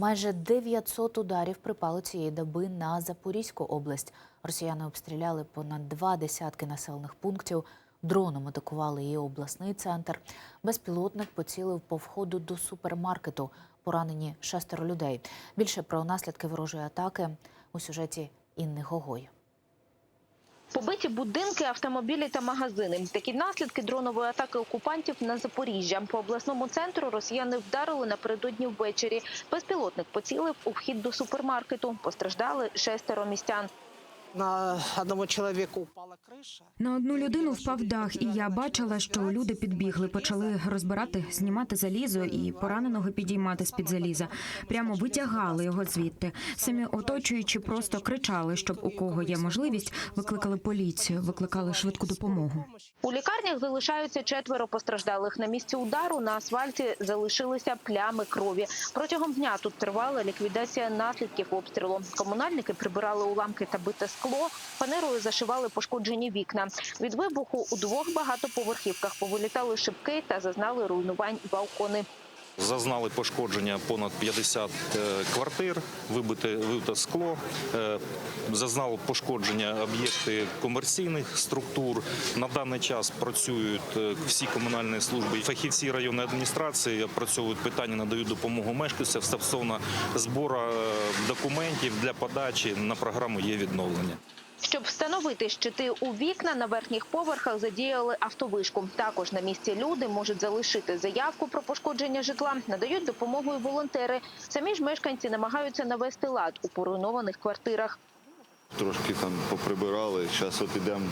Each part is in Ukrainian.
Майже 900 ударів припало цієї доби на Запорізьку область. Росіяни обстріляли понад два десятки населених пунктів. Дроном атакували її обласний центр. Безпілотник поцілив по входу до супермаркету. Поранені шестеро людей. Більше про наслідки ворожої атаки у сюжеті Інни Гогой. Побиті будинки, автомобілі та магазини. Такі наслідки дронової атаки окупантів на Запоріжжя. По обласному центру росіяни вдарили напередодні ввечері. Безпілотник поцілив у вхід до супермаркету. Постраждали шестеро містян. На одного чоловіка упала криша. На одну людину впав дах, і я бачила, що люди підбігли, почали розбирати, знімати залізо і пораненого підіймати з під заліза. Прямо витягали його звідти. Самі оточуючи, просто кричали, щоб у кого є можливість, викликали поліцію, викликали швидку допомогу. У лікарнях залишаються четверо постраждалих. На місці удару на асфальті залишилися плями крові. Протягом дня тут тривала ліквідація наслідків обстрілу. Комунальники прибирали уламки та бите скло, фанерою зашивали пошкоджені вікна. Від вибуху у двох багатоповерхівках повилітали шибки та зазнали руйнувань балкони. Зазнали пошкодження понад 50 е, квартир, вибите, вибите скло, е, зазнали пошкодження об'єкти комерційних структур. На даний час працюють е, всі комунальні служби. Фахівці районної адміністрації опрацьовують питання, надають допомогу мешканцям стосовно збору документів для подачі на програму є відновлення. Щоб встановити щити у вікна на верхніх поверхах, задіяли автовишку. Також на місці люди можуть залишити заявку про пошкодження житла, надають допомогу і волонтери. Самі ж мешканці намагаються навести лад у поруйнованих квартирах. Трошки там поприбирали. Зараз от ідемо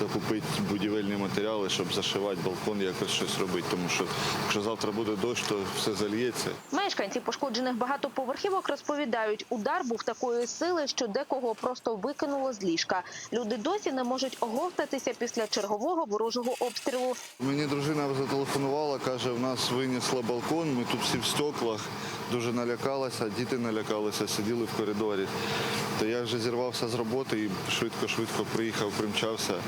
докупити будівельні матеріали, щоб зашивати балкон, якось щось робити. Тому що якщо завтра буде дощ, то все зальється. Мешканці пошкоджених багатоповерхівок розповідають, удар був такої сили, що декого просто викинуло з ліжка. Люди досі не можуть оговтатися після чергового ворожого обстрілу. Мені дружина зателефонувала, каже, в нас винесло балкон, ми тут всі в стеклах, дуже налякалася, діти налякалися, сиділи в коридорі. То я вже зірвався з роботи і швидко-швидко приїхав, примчався, е,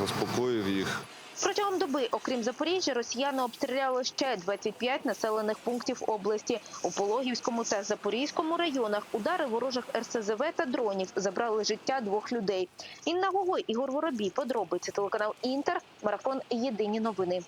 заспокоїв їх. Протягом доби, окрім Запоріжжя, росіяни обстріляли ще 25 населених пунктів області. У Пологівському та Запорізькому районах удари ворожих РСЗВ та дронів забрали життя двох людей. Інна Гогой, Ігор Воробій, подробиці телеканал Інтер, марафон Єдині новини.